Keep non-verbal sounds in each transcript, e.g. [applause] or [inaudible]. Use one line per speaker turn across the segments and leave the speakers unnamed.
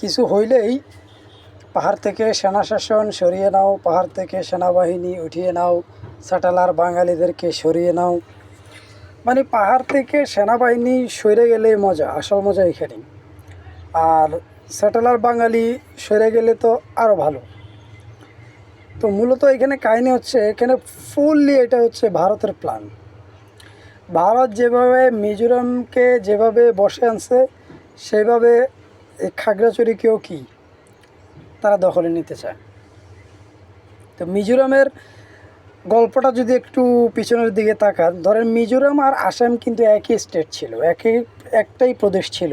কিছু হইলেই পাহাড় থেকে সেনা শাসন সরিয়ে নাও, পাহাড় থেকে সেনাবাহিনী উঠিয়ে নাও স্যাটেলার বাঙালিদেরকে সরিয়ে নাও। মানে পাহাড় থেকে সেনাবাহিনী সরে গেলে মজা, আসল মজা এখানেই। আর স্যাটেলার বাঙালি সরে গেলে তো আরও ভালো। তো মূলত এখানে কাহিনী হচ্ছে, এখানে ফুললি এটা হচ্ছে ভারতের প্ল্যান ভারত যেভাবে মিজোরামকে যেভাবে বসে আনছে, সেভাবে এই খাগড়াছড়িকেও কি তারা দখলে নিতে চায়? তো মিজোরামের গল্পটা যদি একটু পিছনের দিকে তাকান, ধরেন মিজোরাম আর আসাম কিন্তু একই স্টেট ছিল, একই, একটাই প্রদেশ ছিল।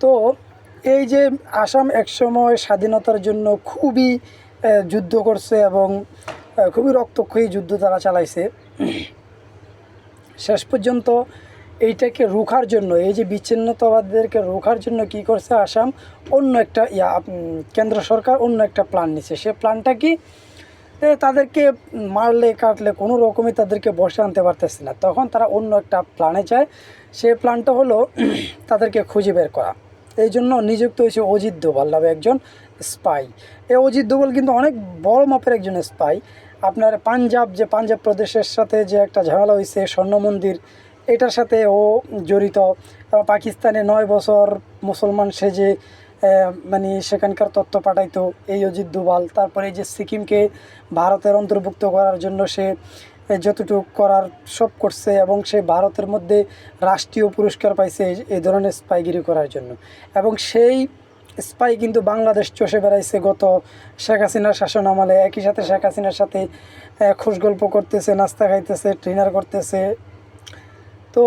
তো এই যে আসাম একসময় স্বাধীনতার জন্য খুবই যুদ্ধ করছে এবং খুবই রক্তক্ষয়ী যুদ্ধ তারা চালাইছে। শেষ পর্যন্ত এইটাকে রোখার জন্য, এই যে বিচ্ছিন্নতাবাদীদেরকে রোখার জন্য কি করছে আসাম, অন্য একটা ইয়া কেন্দ্র সরকার অন্য একটা প্ল্যান নিছে। সে প্ল্যানটা কি? তাদেরকে মারলে, কাটলে কোনো রকমই তাদেরকে বসে আনতে পারতেছে না। তখন তারা অন্য একটা প্ল্যানে যায়। সেই প্ল্যানটা হলো [clears throat] তাদেরকে খুঁজে বের করা। এই জন্য নিযুক্ত হয়েছে অজিত দোভাল নামে একজন স্পাই এই অজিত দোভাল কিন্তু অনেক বড় মাপের একজন স্পাই আপনার পাঞ্জাব, যে পাঞ্জাব প্রদেশের সাথে যে একটা ঝামেলা হয়েছে, স্বর্ণ মন্দির এটার সাথে ও জড়িত। পাকিস্তানে নয় বছর মুসলমান সেজে মানে সেখানকার তথ্য পাঠাইতো এই অজিত দোভাল। তারপরে যে সিকিমকে ভারতের অন্তর্ভুক্ত করার জন্য সে যতটুকু করার সব করছে এবং সে ভারতের মধ্যে রাষ্ট্রীয় পুরস্কার পাইছে এই- ধরনের স্পাইগিরি করার জন্য। এবং সেই স্পাই কিন্তু বাংলাদেশ চষে বেড়াইছে গত শেখ হাসিনার শাসন আমলে একই সাথে শেখ হাসিনার সাথে খোশ গল্প করতেছে, নাস্তা খাইতেছে ট্রেনার করতেছে তো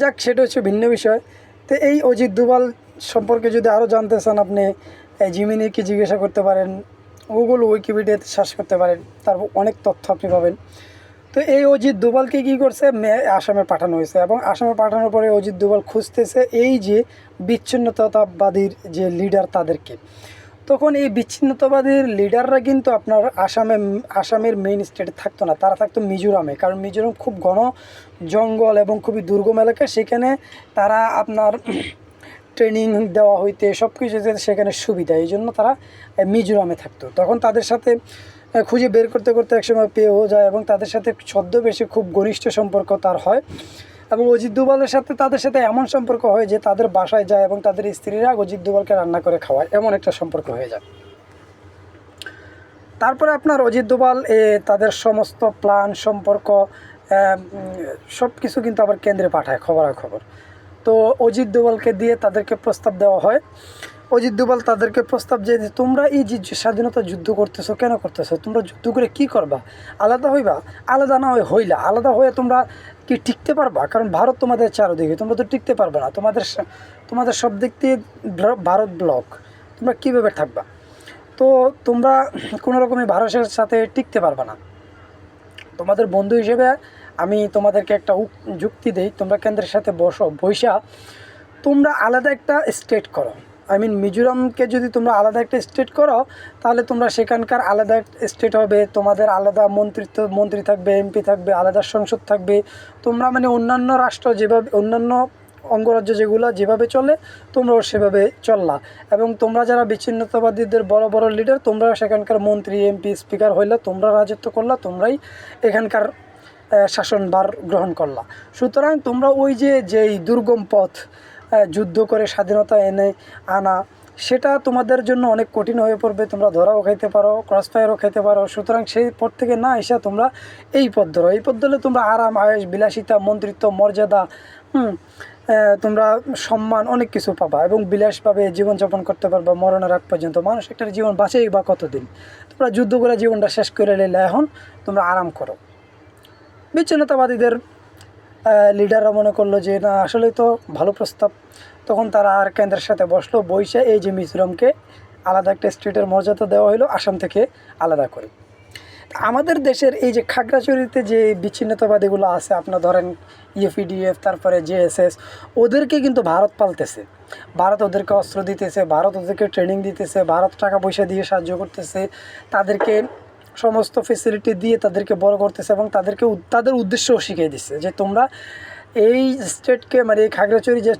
যাক, সেটা হচ্ছে ভিন্ন বিষয়। তো এই অজিত দুবাল সম্পর্কে যদি আরও জানতে চান আপনি জিমিনিকে জিজ্ঞাসা করতে পারেন, গুগল উইকিপিডিয়াতে সার্চ করতে পারেন তারপর অনেক তথ্য আপনি পাবেন। তো এই অজিত দুবালকে কী করছে আসামে পাঠানো হয়েছে এবং আসামে পাঠানোর পরে অজিত দুবাল খুঁজতেছে এই যে বিচ্ছিন্নতাবাদীর যে লিডার তাদেরকে। তখন এই বিচ্ছিন্নতাবাদীর লিডাররা কিন্তু আপনার আসামে, আসামের মেইন স্টেটে থাকতো না। তারা থাকতো মিজোরামে, কারণ মিজোরাম খুব ঘন জঙ্গল এবং খুবই দুর্গম এলাকা। সেখানে তারা আপনার ট্রেনিং দেওয়া হইতে সব কিছু সেখানে সুবিধা। এই জন্য তারা মিজোরামে থাকতো। তখন তাদের সাথে খুঁজে বের করতে করতে একসময় পেয়েও যায় এবং তাদের সাথে ছদ্মবেশে খুব ঘনিষ্ঠ সম্পর্ক তার হয়। এবং অজিত দুবালের সাথে তাদের সাথে এমন সম্পর্ক হয় যে তাদের বাসায় যায় এবং তাদের স্ত্রীরা অজিত দুবালকে রান্না করে খাওয়ায়, এমন একটা সম্পর্ক হয়ে যায়। তারপরে আপনার অজিত দুবাল, এ, তাদের সমস্ত প্ল্যান, সম্পর্ক সব কিছু কিন্তু আবার কেন্দ্রে পাঠায় খবরাখবর। তো অজিত দুবালকে দিয়ে তাদেরকে প্রস্তাব দেওয়া হয়। অজিত দোভাল তাদেরকে প্রস্তাব যে তোমরা এই যে স্বাধীনতা যুদ্ধ করতেছো, কেন করতেছো? তোমরা যুদ্ধ করে কি করবা? আলাদা হইবা? আলাদা না হয়ে হইলা? আলাদা হয়ে তোমরা কি টিকতে পারবা? কারণ ভারত তোমাদের চারদিকে, তোমরা তো টিকতে পারবে না। তোমাদের তোমাদের সব দিক দিয়ে ভারত ব্লক তোমরা কীভাবে থাকবা? তো তোমরা কোনো রকমই ভারতের সাথে টিকতে পারবে না। তোমাদের বন্ধু হিসেবে আমি তোমাদেরকে একটা যুক্তি দেই, তোমরা কেন্দ্রের সাথে বসো বৈশা তোমরা আলাদা একটা স্টেট করো। আই মিন মিজোরামকে যদি তোমরা আলাদা একটা স্টেট করো, তাহলে তোমরা সেখানকার আলাদা স্টেট হবে, তোমাদের আলাদা মন্ত্রিত্ব, মন্ত্রী থাকবে এমপি থাকবে, আলাদা সংসদ থাকবে। তোমরা মানে অন্যান্য রাষ্ট্র যেভাবে, অন্যান্য অঙ্গরাজ্য যেগুলো যেভাবে চলে, তোমরাও সেভাবে চললা। এবং তোমরা যারা বিচ্ছিন্নতাবাদীদের বড় বড় লিডার তোমরা সেখানকার মন্ত্রী এমপি স্পিকার হইলা, তোমরা রাজত্ব করলা, তোমরাই এখানকার শাসনভার গ্রহণ করলা। সুতরাং তোমরা ওই যে, যেই দুর্গম পথ যুদ্ধ করে স্বাধীনতা এনে আনা, সেটা তোমাদের জন্য অনেক কঠিন হয়ে পড়বে। তোমরা ধরাও খাইতে পারো ক্রস ফায়ারও খাইতে পারো। সুতরাং সেই পথ থেকে না এসে তোমরা এই পথ ধরো। এই পথ ধরলে তোমরা আরাম আয়েস বিলাসিতা, মন্ত্রিত্ব, মর্যাদা, হুম তোমরা সম্মান, অনেক কিছু পাবা এবং বিলাসভাবে জীবনযাপন করতে পারবা মরণের আগ পর্যন্ত। মানুষ একটা জীবন বাঁচেই বা কতদিন? তোমরা যুদ্ধ করে জীবনটা শেষ করে নিলে এখন তোমরা আরাম করো। বিচ্ছিন্নতাবাদীদের লিডাররা মনে করল যে, না আসলে তো ভালো প্রস্তাব। তখন তারা আর কেন্দ্রের সাথে বসল বৈশা এই যে মিজোরামকে আলাদা একটা স্টেটের মর্যাদা দেওয়া হলো আসাম থেকে আলাদা করে। আমাদের দেশের এই যে খাগড়াছড়িতে যে বিচ্ছিন্নতাবাদীগুলো আছে, আপনার ধরেন ইউপিডিএফ, তারপরে জেএসএস, ওদেরকে কিন্তু ভারত পালতেছে। ভারত ওদেরকে অস্ত্র দিতেছে, ভারত ওদেরকে ট্রেনিং দিতেছে, ভারত টাকা পয়সা দিয়ে সাহায্য করতেছে। তাদেরকে সমস্ত ফেসিলিটি দিয়ে তাদেরকে বড় করতেছে এবং তাদেরকে তাদের উদ্দেশ্যও শিখিয়ে দিচ্ছে যে তোমরা এই স্টেটকে মানে এই খাগড়াছড়ি যে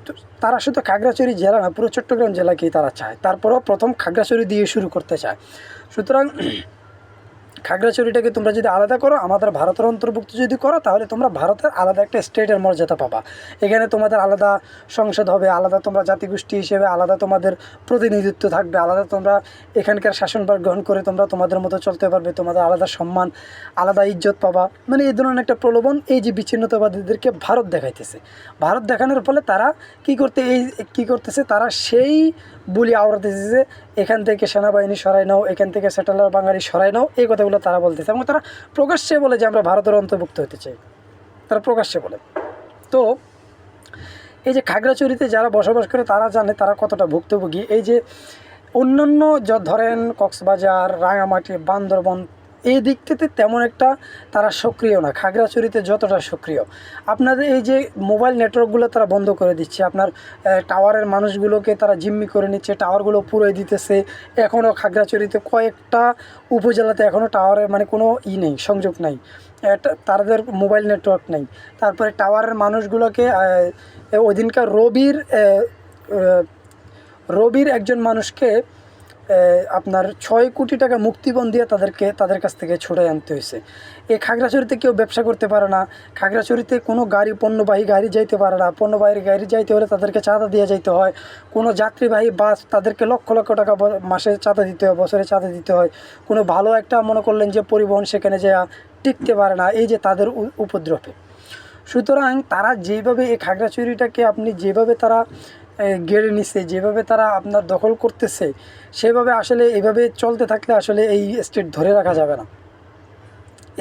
তারা শুধু খাগড়াছড়ি জেলা না, পুরো চট্টগ্রাম জেলাকেই তারা চায়। তারপরেও প্রথম খাগড়াছড়ি দিয়ে শুরু করতে চায়। সুতরাং খাগড়াছড়িটাকে তোমরা যদি আলাদা করো, আমাদের ভারতের অন্তর্ভুক্ত যদি করো, তাহলে তোমরা ভারতের আলাদা একটা স্টেটের মর্যাদা পাবা। এখানে তোমাদের আলাদা সংসদ হবে, আলাদা তোমরা জাতিগোষ্ঠী হিসেবে, আলাদা তোমাদের প্রতিনিধিত্ব থাকবে, আলাদা তোমরা এখানকার শাসনভার গ্রহণ করে তোমরা তোমাদের মতো চলতে পারবে, তোমাদের আলাদা সম্মান, আলাদা ইজ্জত পাবা। মানে এই ধরনের একটা প্রলোভন এই যে বিচ্ছিন্নতাবাদীদেরকে ভারত দেখাইতেছে। ভারত দেখানোর ফলে তারা কি করতে এই, কি করতেছে, তারা সেই বুলি আওড়াতেছে যে এখান থেকে সেনাবাহিনী সরাই নাও, এখান থেকে সেটেলার বাঙালি সরাই নাও, এই কথাগুলো তারা বলতেছে এবং তারা প্রকাশ্যে বলে যে আমরা ভারতের অন্তর্ভুক্ত হতে চাই। তারা প্রকাশ্যে বলে। তো এই যে খাগড়াচুরিতে যারা বসবাস করে, তারা জানে তারা কতটা ভুক্তভোগী। এই যে অন্যান্য ধরেন কক্সবাজার, রাঙামাটি, বান্দরবন এই দিক থেকে তেমন একটা তারা সক্রিয় না। খাগড়াছড়িতে যতটা সক্রিয়। আপনাদের এই যে মোবাইল নেটওয়ার্কগুলো তারা বন্ধ করে দিচ্ছে, আপনার টাওয়ারের মানুষগুলোকে তারা জিম্মি করে নিচ্ছে, টাওয়ারগুলো পুরোই দিতেছে। এখনও খাগড়াছড়িতে কয়েকটা উপজেলাতে এখনও টাওয়ারের মানে কোনো ই নেই, সংযোগ নাই। তাদের মোবাইল নেটওয়ার্ক নেই। তারপরে টাওয়ারের মানুষগুলোকে ওই দিনকার রবির রবির একজন মানুষকে আপনার ছয় কোটি টাকা মুক্তিপণ দিয়ে তাদেরকে, তাদের কাছ থেকে ছুটে আনতে হয়েছে। এই খাগড়াছড়িতে কেউ ব্যবসা করতে পারে না। খাগড়াছড়িতে কোনো গাড়ি, পণ্যবাহী গাড়ি যাইতে পারে না। পণ্যবাহী গাড়ি যাইতে হলে তাদেরকে চাঁদা দিয়ে যাইতে হয়। কোনো যাত্রীবাহী বাস তাদেরকে লক্ষ লক্ষ টাকা মাসে চাঁদা দিতে হয়, বছরে চাঁদা দিতে হয়। কোনো ভালো একটা মনে করলেন যে পরিবহন সেখানে যা টিকতে পারে না। এই যে তাদের উপদ্রবে। সুতরাং তারা যেভাবে এই খাগড়াছড়িটাকে আপনি যেভাবে তারা গেড়ে নিছে, যেভাবে তারা আপনার দখল করতেছে, সেভাবে আসলে এভাবে চলতে থাকলে আসলে এই স্টেট ধরে রাখা যাবে না।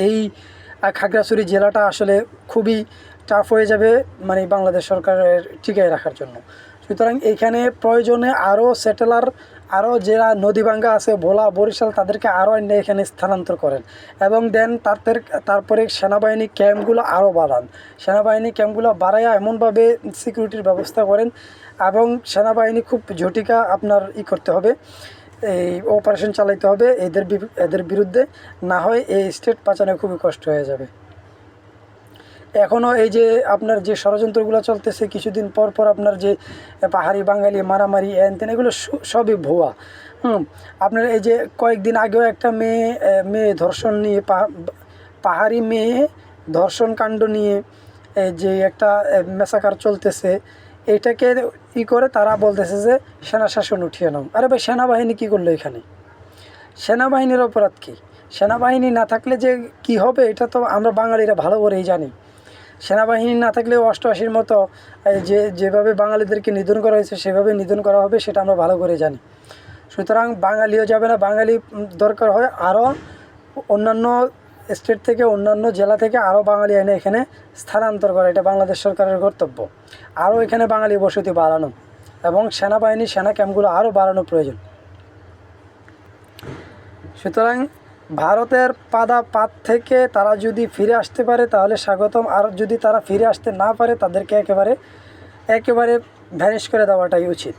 এই খাগড়াছড়ি জেলাটা আসলে খুবই টাফ হয়ে যাবে মানে বাংলাদেশ সরকারের টিকায় রাখার জন্য। সুতরাং এইখানে প্রয়োজনে আরও সেটেলার আরও যারা নদীভাঙ্গা আছে, ভোলা, বরিশাল, তাদেরকে আরও এনে এখানে স্থানান্তর করেন। এবং দেন তাদের তারপরে সেনাবাহিনী ক্যাম্পগুলো আরও বাড়ান। সেনাবাহিনী ক্যাম্পগুলো বাড়াইয়া এমনভাবে সিকিউরিটির ব্যবস্থা করেন এবং সেনাবাহিনী খুব ঝটিকা আপনার ই করতে হবে, এই অপারেশন চালাইতে হবে এদের এদের বিরুদ্ধে। না হয় এই স্টেট বাঁচানো খুবই কষ্ট হয়ে যাবে। এখনও এই যে আপনার যে ষড়যন্ত্রগুলো চলতেছে, কিছুদিন পর পর আপনার যে পাহাড়ি বাঙালি মারামারি এন তেন এগুলো সবই ভুয়া। হুম, আপনার এই যে কয়েকদিন আগেও একটা মেয়ে মেয়ে ধর্ষণ নিয়ে পাহাড়ি মেয়ে ধর্ষণ কাণ্ড নিয়ে যে একটা মেসাকার চলতেছে, এটাকে ই করে তারা বলতেছে যে সেনা শাসন উঠিয়ে নাও। আরে ভাই, সেনাবাহিনী কী করল এখানে? সেনাবাহিনীর অপরাধ কী? সেনাবাহিনী না থাকলে যে কি হবে, এটা তো আমরা বাঙালিরা ভালো করেই জানি। সেনাবাহিনী না থাকলে অষ্টআশির মতো যে, যেভাবে বাঙালিদেরকে নিধন করা হয়েছে, সেভাবে নিধন করা হবে, সেটা আমরা ভালো করে জানি। সুতরাং বাঙালিও যাবে না, বাঙালি দরকার হয় আরও অন্যান্য স্টেট থেকে, অন্যান্য জেলা থেকে আরও বাঙালি এনে এখানে স্থানান্তর করা, এটা বাংলাদেশ সরকারের কর্তব্য। আরও এখানে বাঙালি বসতি বাড়ানো এবং সেনাবাহিনী, সেনা ক্যাম্পগুলো আরও বাড়ানো প্রয়োজন। সুতরাং ভারতের পাদা পাত থেকে তারা যদি ফিরে আসতে পারে, তাহলে স্বাগতম। আর যদি তারা ফিরে আসতে না পারে, তাদেরকে একেবারে একেবারে ভ্যানিশ করে দেওয়াটাই উচিত।